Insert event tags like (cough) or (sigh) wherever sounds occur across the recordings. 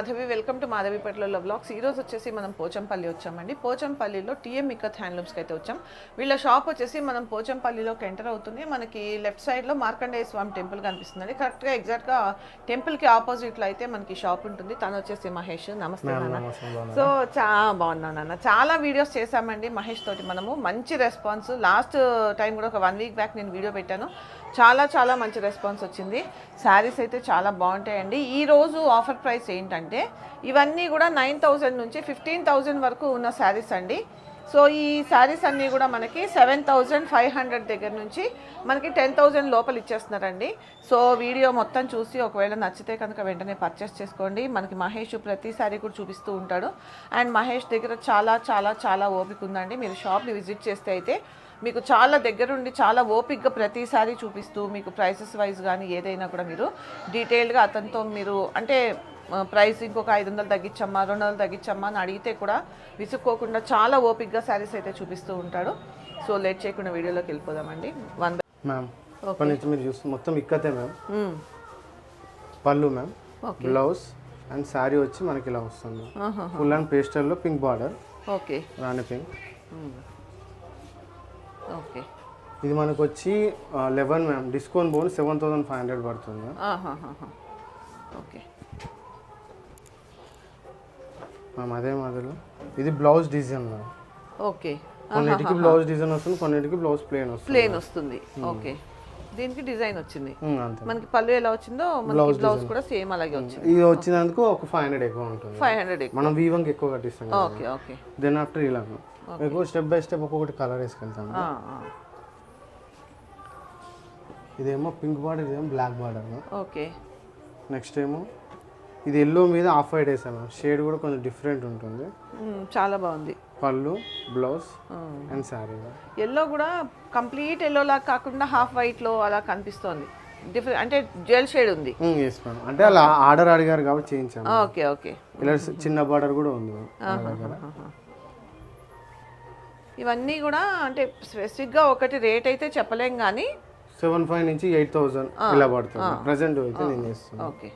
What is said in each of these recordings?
Madhavi welcome to మాధవిపేటలో blogs ఈ రోజు వచ్చేసి మనం పోచంపల్లి వచ్చామండి. పోచంపల్లిలో టీఎం ఇక్కత్ హ్యాండ్లూమ్స్కి అయితే వచ్చాం. వీళ్ళ షాప్ వచ్చేసి మనం పోచంపల్లిలోకి ఎంటర్ అవుతుంది. మనకి లెఫ్ట్ సైడ్లో మార్కండేయ స్వామి టెంపుల్ కనిపిస్తుందండి. కరెక్ట్గా ఎగ్జాక్ట్గా టెంపుల్కి ఆపోజిట్లో అయితే మనకి షాప్ ఉంటుంది. తను వచ్చేసి మహేష్. నమస్తే నాన్న. సో చా బాగున్నాను నాన్న. చాలా వీడియోస్ చేశామండి మహేష్ తోటి మనము. మంచి రెస్పాన్స్ లాస్ట్ టైం కూడా ఒక వన్ వీక్ బ్యాక్ నేను వీడియో పెట్టాను. చాలా చాలా మంచి రెస్పాన్స్ వచ్చింది. శారీస్ అయితే చాలా బాగుంటాయండి. ఈరోజు ఆఫర్ ప్రైస్ ఏంటంటే ఇవన్నీ కూడా నైన్ థౌజండ్ నుంచి ఫిఫ్టీన్ థౌజండ్ వరకు ఉన్న శారీస్ అండి. సో ఈ శారీస్ అన్నీ కూడా మనకి సెవెన్ థౌజండ్ ఫైవ్ హండ్రెడ్ దగ్గర నుంచి మనకి టెన్ థౌజండ్ లోపల ఇచ్చేస్తున్నారండి. సో వీడియో మొత్తం చూసి ఒకవేళ నచ్చితే కనుక వెంటనే పర్చేస్ చేసుకోండి. మనకి మహేష్ ప్రతి శారీ కూడా చూపిస్తూ ఉంటాడు. అండ్ మహేష్ దగ్గర చాలా చాలా చాలా ఓపిక ఉందండి. మీరు షాప్ని విజిట్ చేస్తే అయితే మీకు చాలా దగ్గరుండి చాలా ఓపిక్గా ప్రతిసారి చూపిస్తూ మీకు ప్రైసెస్ వైజ్ కానీ ఏదైనా కూడా మీరు డీటెయిల్గా అతనితో మీరు అంటే ప్రైస్ ఇంకొక ఐదు వందలు తగ్గించమ్మా రెండు వందలు తగ్గించమ్మా అని అడిగితే కూడా విసుక్కోకుండా చాలా ఓపిక్గా శారీస్ అయితే చూపిస్తూ ఉంటాడు. సో లేట్ చేయకుండా వీడియోలోకి వెళ్ళిపోదామండి. వన్ మ్యామ్ నుంచి మీరు చూస్తే మొత్తం ఇక్కతే మ్యామ్ పళ్ళు మ్యామ్ బ్లౌజ్ అండ్ శారీ వచ్చి మనకి ఇలా వస్తుంది. ఫుల్ అండ్ పేస్టల్లో పింక్ బార్డర్ ఓకే రాణి పింక్ ఓకే. ఇది మనకు వచ్చి లెవెన్ మ్యామ్ డిస్కౌంట్ బోన్ సెవెన్ థౌసండ్ ఫైవ్ హండ్రెడ్ పడుతుంది? ఓకే. మ్యామ్ అదే మాదిరిలో ఇది బ్లౌజ్ డిజైన్ మ్యామ్. ఓకే. కొన్నిటికి బ్లౌజ్ డిజైన్ వస్తుంది కొన్నిటికి బ్లౌజ్ ప్లేన్ వస్తుంది. ప్లేన్ వస్తుంది. ఓకే. దీనికి డిజైన్ వచ్చింది. మనకి పళ్ళు ఎలా వచ్చిందో మనకి బ్లౌజ్ కూడా సేమ్ అలాగే వచ్చింది. ఇది వచ్చినందుకు ఒక ఫైవ్ హండ్రెడ్ ఎక్కువ ఉంటుంది. ఫైవ్ హండ్రెడ్ మనం వీవంకి ఎక్కువ కట్టిస్తాం. Okay okay. దెన్ ఆఫ్టర్ ఇలా. మీకు స్టెప్ బై స్టెప్ ఒక్కొక్కటి కలర్ వేసుకెళ్తాము ఇదేమో పింక్ బార్డర్ ఇదేమో బ్లాక్ బార్డర్ ఓకే. నెక్స్ట్ ఏమో ఇది ఎల్లో మీద ఆఫ్ వైట్ వేసాము షేడ్ కూడా కొంచెం డిఫరెంట్ ఉంటుంది. చాలా బాగుంది. పళ్ళు బ్లౌజ్ అండ్ శారీ ఎల్లో కూడా. కంప్లీట్ ఎల్లో లాగా కాకుండా హాఫ్ వైట్లో అలా కనిపిస్తోంది. డిఫరెంట్ అంటే జ్యువెల్ షేడ్ ఉంది. ఎస్ అంటే అలా ఆర్డర్ అడిగారు కాబట్టి చేయించాము ఓకే ఓకే. ఇలా చిన్న బార్డర్ కూడా ఉంది. ఇవన్నీ కూడా అంటే స్పెసిఫిక్గా ఒకటి రేట్ అయితే చెప్పలేం కానీ సెవెన్ ఫైవ్ నుంచి ఎయిట్ థౌసండ్ ఇలా పడుతుంది. ప్రజెంట్ అయితే నేను చేస్తాను ఓకే.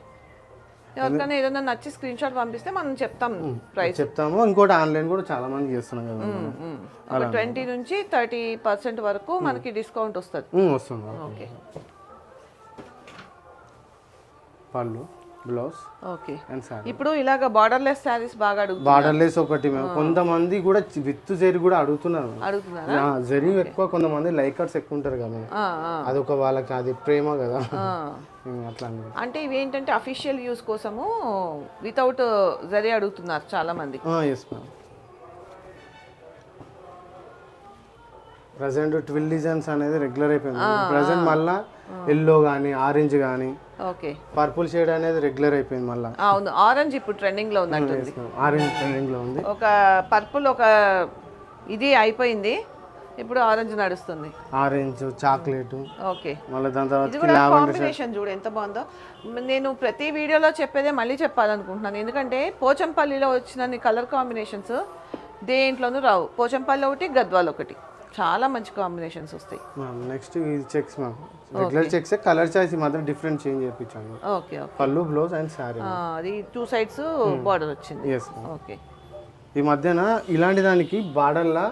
ఎవరికైనా ఏదైనా నచ్చి స్క్రీన్ షాట్ పంపిస్తే మనం చెప్తాం ప్రైస్ చెప్తాము. ఇంకోటి ఆన్లైన్ కూడా చాలా మంది చేస్తున్నాం కదా ట్వంటీ నుంచి థర్టీ పర్సెంట్ వరకు మనకి డిస్కౌంట్ వస్తుంది వస్తుంది. ఓకే. పళ్ళు. Blouse okay. ఇప్పుడు ఇలాగ బార్డర్లెస్ శారీస్ బాగా అడుగు బార్డర్ లెస్ ఒకటి మేము. కొంతమంది కూడా విత్ జరీ కూడా అడుగుతున్నారు. అడుగుతున్నారా? జరీ ఎక్కువ కొంతమంది లైకర్స్ ఎక్కువ ఉంటారు కదా అదొక వాళ్ళకి అది ప్రేమ కదా. (laughs) అట్లా అంటే ఇవి ఏంటంటే అఫీషియల్ యూస్ కోసము వితౌట్ జరీ అడుగుతున్నారు చాలా మంది yes ma'am present twill designs అనేది రెగ్యులర్ అయిపోయింది. ప్రజెంట్ మళ్ళా ఎల్లో కానీ ఆరెంజ్ కానీ ఓకే పర్పుల్ షేడ్ అనేది రెగ్యులర్ అయిపోయింది మళ్ళా. అవును ఆరెంజ్ ఇప్పుడు ట్రెండింగ్లో ఉందంటుంది. ఆరెంజ్ ట్రెండింగ్లో ఉంది. ఒక పర్పుల్ ఒక ఇది అయిపోయింది. ఇప్పుడు ఆరెంజ్ నడుస్తుంది. ఆరెంజ్ చాక్లెట్ ఓకే మళ్ళీ దాని తర్వాత కాంబినేషన్ చూడు ఎంత బాగుందో. నేను ప్రతి వీడియోలో చెప్పేదే మళ్ళీ చెప్పాలనుకుంటున్నాను. ఎందుకంటే పోచంపల్లిలో వచ్చిన కలర్ కాంబినేషన్స్ దేంట్లోనూ రావు. పోచంపల్లి ఒకటి గద్వాల్ ఒకటి. చాలా మంచి కాంబినేషన్స్ వస్తాయి. నెక్స్ట్ ఇది checks ma'am. Regular checks colour choice ఈ మాత్రం డిఫరెంట్ చేంజ్ చేయించాను okay okay pallu blouse and ఆ, అది టూ సైడ్స్ బార్డర్ వచ్చింది. ఎస్ ఓకే ఈ మధ్యన ఇలాంటి దానికి బార్డర్లా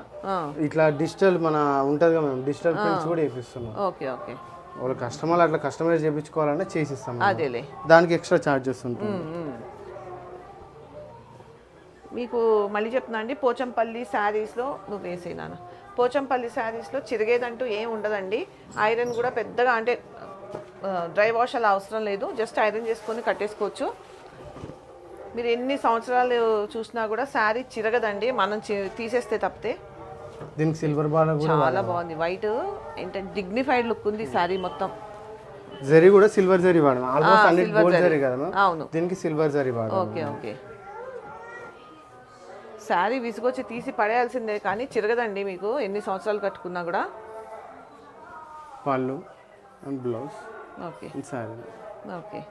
ఇట్లా డిజిటల్ మన ఉంటుంది కదా మేము డిజిటల్ ప్రింట్స్ కూడా వేపిస్తున్నాం ఓకే ఓకే వాళ్ళు కస్టమర్లు అట్లా కస్టమైజ్ చేయించుకోవాలన్నా చేసిస్తాం. అదేలే. దానికి ఎక్స్ట్రా ఛార్జెస్ ఉంటుంది. మ్మ్. మీకు మళ్ళీ చెప్తున్నా అండి పోచంపల్లి శారీస్లో నువ్వు వేసేనాను పోచంపల్లి శారీస్లో చిరిగేదంటూ ఏం ఉండదండి. ఐరన్ కూడా పెద్దగా అంటే డ్రై వాష్ అలా అవసరం లేదు. జస్ట్ ఐరన్ చేసుకొని కట్టేసుకోవచ్చు. మీరు ఎన్ని సంవత్సరాలు చూసినా కూడా శారీ చిరగదండి. మనం తీసేస్తే తప్పితే. దీనికి సిల్వర్ బార్డర్ కూడా చాలా బాగుంది. వైట్ ఏంటంటే డిగ్నిఫైడ్ లుక్ ఉంది శారీ మొత్తం. జరీ కూడా సిల్వర్ జరీ వాడము? ఆల్మోస్ట్ అన్ని గోల్డ్ జరీ కదా? అవును. దీనికి సిల్వర్ జరీ వాడము? Okay okay. శారీ విసుగొచ్చి తీసి పడేయాల్సిందే కానీ చిరగదండి మీకు. ఎన్ని సంవత్సరాలు కట్టుకున్నా కూడా. Pallu and blouse. Okay. Sari. Okay.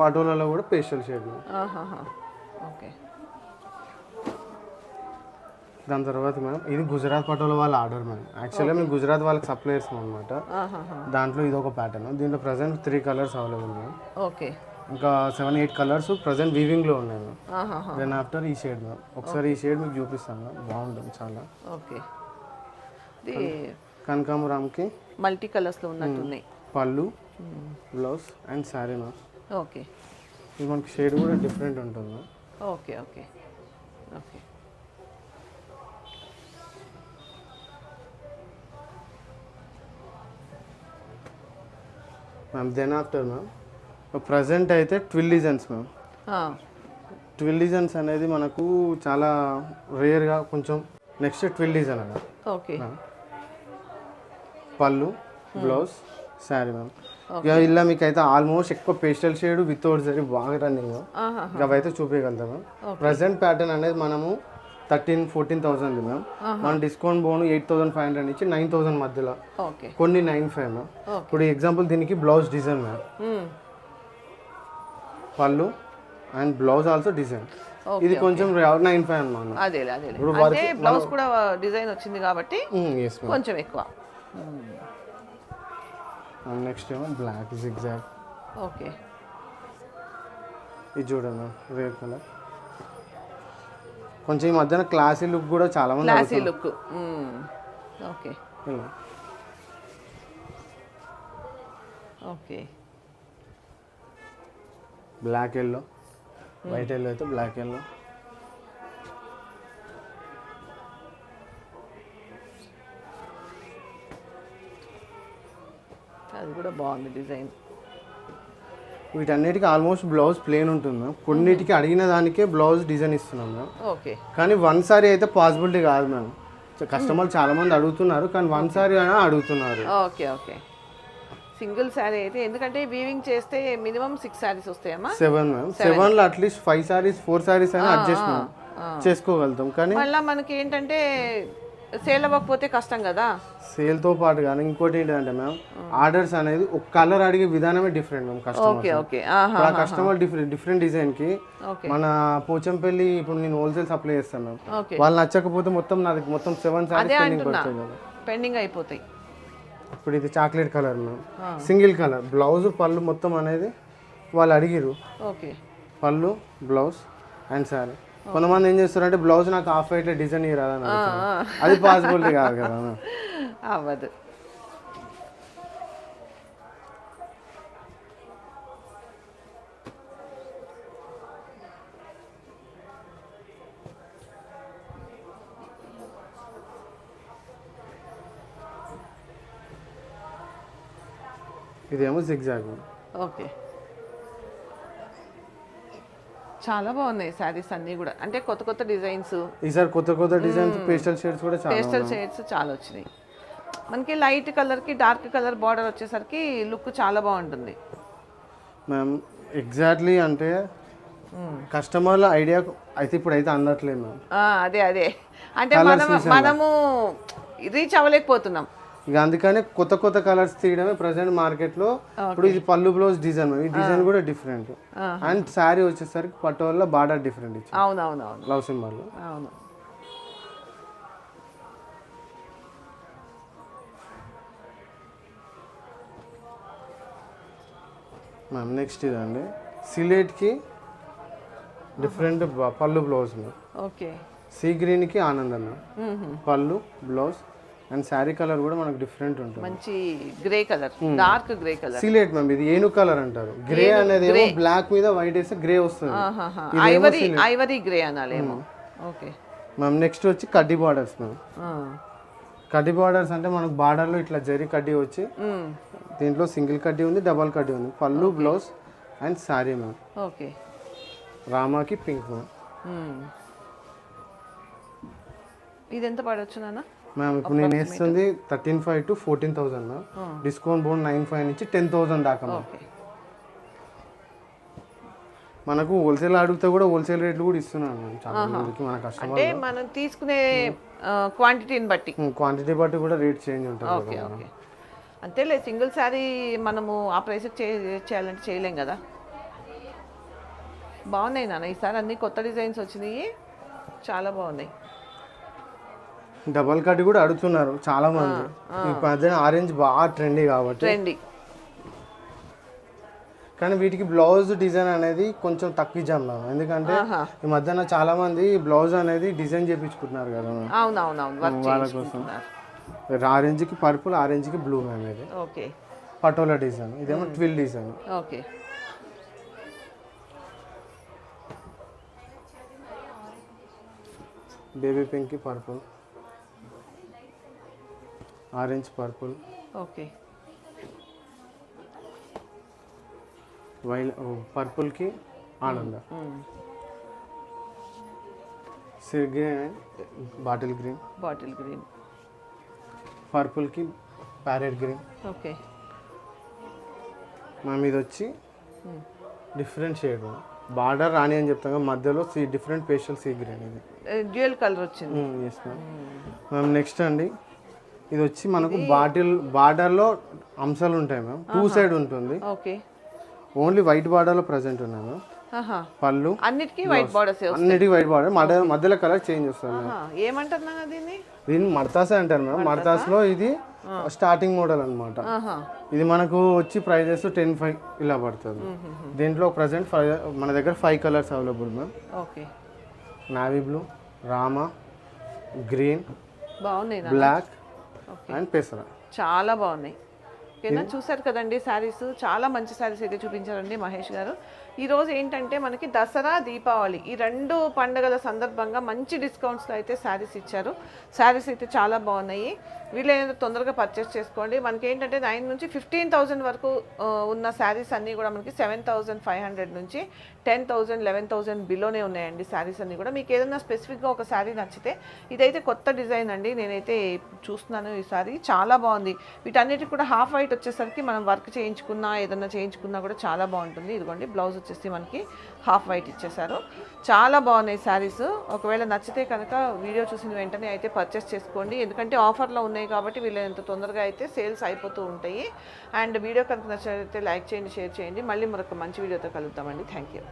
పటోలలో కూడా పేస్టల్ షేడ్. ఓకే. దాని తర్వాత మ్యామ్ ఇది గుజరాత్ పటోల వాళ్ళ ఆర్డర్ మ్యామ్ యాక్చువల్గా మేము గుజరాత్ వాళ్ళకి సప్లై చేస్తాం అనమాట. దాంట్లో ఇది ఒక ప్యాటర్న్ దీంట్లో present three colours available ma'am okay ఇంకా సెవెన్ ఎయిట్ కలర్స్ ప్రజెంట్ వీవింగ్లో ఉన్నాయి మ్యామ్ ఆహాహా. దెన్ ఆఫ్టర్ ఈ షేడ్ మ్యామ్ ఒకసారి ఈ షేడ్ మీకు చూపిస్తాను మ్యామ్ బాగుంటుంది చాలా. ఓకే ఇది కనకాంబరామ్కి మల్టీ కలర్స్లో ఉన్నట్టున్నాయి పళ్ళు blouse and sari ma'am okay ఇది మనకి షేడ్ కూడా డిఫరెంట్ ఉంటుంది okay okay okay ma'am then after ma'am present అయితే ట్విల్ డిజైన్స్ మ్యామ్ ఆ, ట్విల్ డిజైన్స్ అనేది మనకు చాలా రేర్గా కొంచెం నెక్స్ట్ ట్విల్ డిజైన్ అన్న okay. Pallu blouse sari ma'am ఇక ఇలా మీకు అయితే ఆల్మోస్ట్ ఎక్కువ పేస్టల్ షేడ్ వితౌట్ జరీ బాగా రన్నింగ్. ఇక అవైతే చూపించగలుగుతాం మ్యామ్ ప్రజెంట్ ప్యాటర్న్ అనేది మనము థర్టీన్ ఫోర్టీన్ థౌసండ్ మ్యామ్. మన డిస్కౌంట్ బోన్ ఎయిట్ థౌసండ్ ఫైవ్ హండ్రెడ్ నుంచి నైన్ థౌసండ్ మధ్యలో. ఓకే. కొన్ని నైన్ ఫైవ్ మ్యామ్. ఇప్పుడు ఎగ్జాంపుల్ దీనికి blouse design ma'am. Pallu and blouse also design. ఇది కొంచెం నైన్ ఫైవ్ అన్నమాట అదేలే ఇప్పుడు బ్లౌజ్ కూడా డిజైన్ వచ్చింది కాబట్టి కొంచెం ఎక్కువ. నెక్స్ట్ ఏమో బ్లాక్ జిగ్జాగ్ ఓకే. ఇది చూడండి మ్యామ్ రేర్ కలర్. కొంచెం ఈ మధ్యన క్లాసీ లుక్ కూడా చాలా మంది క్లాసీ లుక్. ఓకే. ఇలా. Okay. Black yellow white yellow అయితే బ్లాక్ ఎల్లో అది కూడా బాగుంది డిజైన్. వీటన్నిటికీ ఆల్మోస్ట్ బ్లౌజ్ ప్లేన్ ఉంటుంది మ్యామ్ కొన్నిటికి అడిగిన దానికే బ్లౌజ్ డిజైన్ ఇస్తున్నాం మ్యామ్ ఓకే. కానీ వన్ సారీ అయితే పాసిబిలిటీ కాదు మ్యామ్ కస్టమర్లు చాలా మంది అడుగుతున్నారు కానీ వన్ సారీ అయినా అడుగుతున్నారు. Okay okay. సింగిల్ శారీ అయితే ఎందుకంటే వీవింగ్ చేస్తే మినిమం సిక్స్ శారీస్ వస్తాయమ్మా సెవెన్ మ్యామ్ సెవెన్లో at least five saris four saris అయినా అడ్జస్ట్ చేసుకోగలుగుతాం. కానీ మళ్ళీ మనకి ఏంటంటే సేల్ అవ్వకపోతే కష్టం కదా? సేల్తో పాటు కానీ ఇంకోటి ఏంటంటే మ్యామ్ ఆర్డర్స్ అనేది ఒక కలర్ అడిగే విధానమే different ma'am customer okay okay. ఆ కస్టమర్ డిఫరెంట్ డిఫరెంట్ డిజైన్కి మన పోచంపల్లి ఇప్పుడు నేను హోల్సేల్ సప్లై చేస్తాను మ్యామ్. వాళ్ళు నచ్చకపోతే మొత్తం నాది మొత్తం సెవెన్ సారీస్ పెండింగ్ పడుతుంది పెండింగ్ అయిపోతాయి. ఇప్పుడు ఇది chocolate colour ma'am. Single colour blouse పళ్ళు మొత్తం అనేది వాళ్ళు అడిగిరు ఓకే. పళ్ళు బ్లౌజ్ అండ్ సారీ కొంతమంది ఏం చేస్తారంటే బ్లౌజ్ నాకు హాఫ్ వైట్ డిజైన్ అడుగుతారు. అది పాసిబిలిటీ కాదు కదా. అవ్వదు. ఇదేమో జిగ్జాగ్ ఓకే. చాలా బాగున్నాయి శారీస్ అన్నీ కూడా. అంటే కొత్త కొత్త డిజైన్స్. ఈసారి కొత్త కొత్త డిజైన్స్ పేస్టల్ షేడ్స్ కూడా చాలా పేస్టల్ షేడ్స్ చాలా వచ్చినాయి. మనకి లైట్ కలర్కి డార్క్ కలర్ బార్డర్ వచ్చేసరికి లుక్ చాలా బాగుంటుంది. మ్యామ్ ఎగ్జాక్ట్లీ అంటే కస్టమర్ల ఐడియా అయితే ఇప్పుడు అయితే అందట్లేదు. మ్యామ్ అదే అదే. అంటే మనం మనము రీచ్ అవ్వలేకపోతున్నాం. ఇక అందుకనే కొత్త కొత్త కలర్స్ తీయడమే ప్రజెంట్ మార్కెట్లో. ఇప్పుడు ఇది పళ్ళు బ్లౌజ్ డిజైన్ ఈ డిజైన్ కూడా డిఫరెంట్. అండ్ శారీ వచ్చేసరికి పట్టు వల్ల బార్డర్ డిఫరెంట్ ఇచ్చింది అవునవునవును. Love symbol. అవును. మ్యామ్ నెక్స్ట్ ఇదండి. సిలేట్కి different pallu blouse okay. Sea గ్రీన్కి ఆనందం పళ్ళు బ్లౌజ్ అండ్ శారీ కలర్ కూడా మనకు డిఫరెంట్ ఉంటుంది. మంచి grey colour dark grey colour. Slate ma'am ఇది ఏను కలర్ అంటారు. గ్రే అనేది ఏమో బ్లాక్ మీద వైట్ వేస్తే గ్రే వస్తుంది. ఐవరీ ఐవరీ గ్రే అనాలేమో. ఓకే మ్యామ్ నెక్స్ట్ వచ్చి కడ్డీ బార్డర్స్ మ్యామ్ కడ్డీ బార్డర్స్ అంటే మనకు బార్డర్లో ఇట్లా జరీ కడ్డీ వచ్చి దీంట్లో సింగిల్ కడ్డీ ఉంది డబల్ కడ్డీ ఉంది. Pallu blouse and sari ma'am okay రామాకి pink ma'am ఇది ఎంత పడవచ్చు నాన్న? మ్యామ్ ఇప్పుడు నేను వేస్తుంది thirteen five to fourteen thousand ma'am discount board nine five నుంచి టెన్ థౌసండ్ దాకా మ్యామ్ మనకు హోల్సేల్ అడిగితే కూడా హోల్సేల్ రేట్లు కూడా ఇస్తున్నాను మ్యామ్ చాలా మందికి మన కస్టమర్ అంటే మనం తీసుకునే క్వాంటిటీని బట్టి. క్వాంటిటీ బట్టి కూడా రేట్ చేంజ్ ఉంటుంది అంతేలే సింగిల్ శారీ మనము ఆ ప్రైస్కి చే చేయాలంటే చేయలేం కదా. బాగున్నాయి నాన్న ఈసారి అన్ని కొత్త డిజైన్స్ వచ్చినాయి. చాలా బాగున్నాయి. డబల్ కట్ కూడా అడుగుతున్నారు చాలా మంది ఈ మధ్యన ఆరెంజ్ బాగా ట్రెండీ కాబట్టి. ట్రెండీ కానీ వీటికి బ్లౌజ్ డిజైన్ అనేది కొంచెం తక్కువ ఇచ్చాం ఎందుకంటే. ఈ మధ్యన చాలా మంది బ్లౌజ్ అనేది డిజైన్ చేపించుకుంటున్నారు కదా వాళ్ళ చేసుకుంటున్నారు ఆరెంజ్కి పర్పుల్ ఆరెంజ్కి బ్లూ మ్యామ్ ఇది. ఓకే. పటోలా డిజైన్. ఇదేమో ట్విల్ డిజైన్. ఓకే. బేబీ పింక్కి పర్పుల్. Orange purple. ఓకే. వైల్ పర్పుల్కి ఆనంద. Sea green and bottle green. Bottle green. పర్పుల్కి parrot green. Okay. మనం ఇది వచ్చి డిఫరెంట్ షేడ్. బార్డర్ రాణి అని చెప్తాం మధ్యలో sea different special sea green ఇది. డ్యూయల్ కలర్ వచ్చింది. ఎస్ మ్యామ్ మ్యామ్ నెక్స్ట్ అండి. ఇది వచ్చి మనకు బాటిల్ బార్డర్లో అంశాలు ఉంటాయి మ్యామ్. టూ సైడ్ ఉంటుంది. ఓకే. ఓన్లీ వైట్ బార్డర్లో ప్రజెంట్ ఉన్నాయి మ్యామ్. పళ్ళు అన్నిటికీ వైట్ బార్డర్స్ అన్నిటికీ వైట్ బార్డర్. మధ్య మధ్యలో కలర్ చేంజ్ వస్తుంది ఏమంటున్నా దీన్ని? దీన్ని మడతాసే అంటారు మ్యామ్. మడతాస్లో ఇది స్టార్టింగ్ మోడల్ అన్నమాట. ఆహా. ఇది మనకు వచ్చి ప్రైజెస్ టెన్ ఫైవ్ ఇలా పడుతుంది. దీంట్లో ప్రజెంట్ ఫైవ్ మన దగ్గర five colours available ma'am. Okay. Navy blue Rama green black and పెసరా. చాలా బాగున్నాయి. ఓకేనా చూసారు కదండి శారీస్. చాలా మంచి శారీస్ అయితే చూపించారండి మహేష్ గారు. ఈరోజు ఏంటంటే మనకి దసరా దీపావళి ఈ రెండు పండుగల సందర్భంగా మంచి డిస్కౌంట్స్లో అయితే శారీస్ ఇచ్చారు. శారీస్ అయితే చాలా బాగున్నాయి. వీలైనంత తొందరగా పర్చేస్ చేసుకోండి. మనకి ఏంటంటే నైన్ నుంచి ఫిఫ్టీన్ థౌజండ్ వరకు ఉన్న శారీస్ అన్నీ కూడా మనకి సెవెన్ థౌజండ్ ఫైవ్ హండ్రెడ్ నుంచి టెన్ థౌజండ్ లెవెన్ థౌజండ్ బిలోనే ఉన్నాయండి శారీస్ అన్నీ కూడా. మీకు ఏదైనా స్పెసిఫిక్గా ఒక శారీ నచ్చితే ఇదైతే కొత్త డిజైన్ అండి. నేనైతే చూస్తున్నాను ఈ సారీ చాలా బాగుంది. వీటన్నిటికి కూడా హాఫ్ వైట్ వచ్చేసరికి మనం వర్క్ చేయించుకున్నా ఏదైనా చేయించుకున్నా కూడా చాలా బాగుంటుంది. ఇదిగోండి బ్లౌజ్ వచ్చేసి మనకి హాఫ్ వైట్ ఇచ్చేసారు. చాలా బాగున్నాయి శారీస్. ఒకవేళ నచ్చితే కనుక వీడియో చూసిన వెంటనే అయితే పర్చేస్ చేసుకోండి. ఎందుకంటే ఆఫర్లో ఉన్నాయి కాబట్టి వీళ్ళంత తొందరగా అయితే సేల్స్ అయిపోతూ ఉంటాయి. అండ్ వీడియో కనుక నచ్చినట్లయితే లైక్ చేయండి షేర్ చేయండి. మళ్ళీ మరొక మంచి వీడియోతో కలుద్దామండి. Thank you